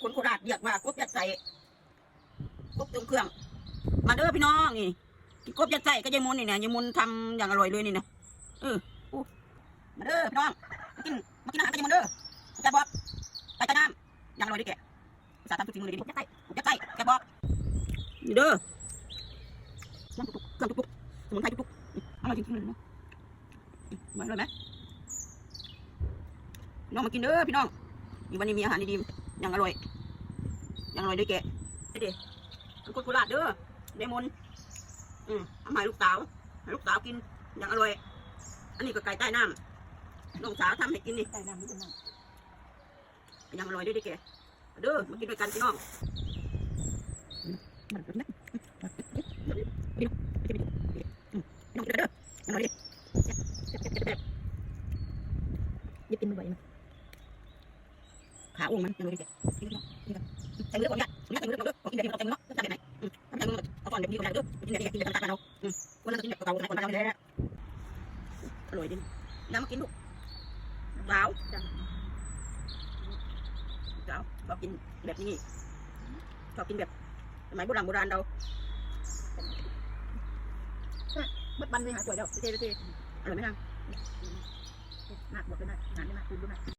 คนโคราชเรียกว่ากบยัดใส่กบตรงเครื่อง มาเด้อพี่น้องนี่กินกบยัดใส่ก็ยายมุนนี่นะยายมุนทำอย่างอร่อยเลยนี่นะเอออู้มาเด้อพี่น้องมากินมากินอาหารกันยายมุนเด้อจะบอกไปต้น้ำอย่างอร่อยด้วยแกภาษาทำทุกสิ่งเลยดิกบยัดใส่กบยัดใส่แกบอกนี่เด้อทุกๆเครื่องทุกๆสมุนไพรทุกๆอร่อยจริงๆเลยนะมาเลยไหม น้องมากินเด้อพี่น้องนี่วันนี้มีอาหารดีๆอย่างอร่อย อย่างอร่อยด้วยแกไอ้เด็กเป็นคนโคราชเด้อเดมอนอืมทำให้ลูกสาวให้ลูกสาวกินอย่างอร่อย อันนี้ก็ไก่ใต้น้ำน้องสาวทำให้กินนี่ใส่น้ำนิดนึงอย่างอร่อยด้วยดิแกเด้อมากินด้วยกันพี่น้องพี่น้องกินเด้ออร่อยดิยิบกินบ่อยๆนะ ขาอ้วนมันยังเลยดิแกใส่เลือดก่อนเนี่ยใส่เลือดก่อนเด้อกินแบบนี้เราใส่เนาะจะแบบไหนอืมทำแบบนี้เอาก่อนแบบนี้ก่อนเด้อกินแบบนี้กินแบบต่างๆเราอืมวันนั้นกินแบบเก่าๆคนเราเลยอร่อยดิน้ำมากินลูกสาวสาวชอบกินแบบนี้ชอบกินแบบสมัยโบราณโบราณเราเบิดบันไปหาสวยแล้วเท่ๆอร่อยไหมนางหนักหมดเลยนะหนาไม่หนักคุณด้วยนะ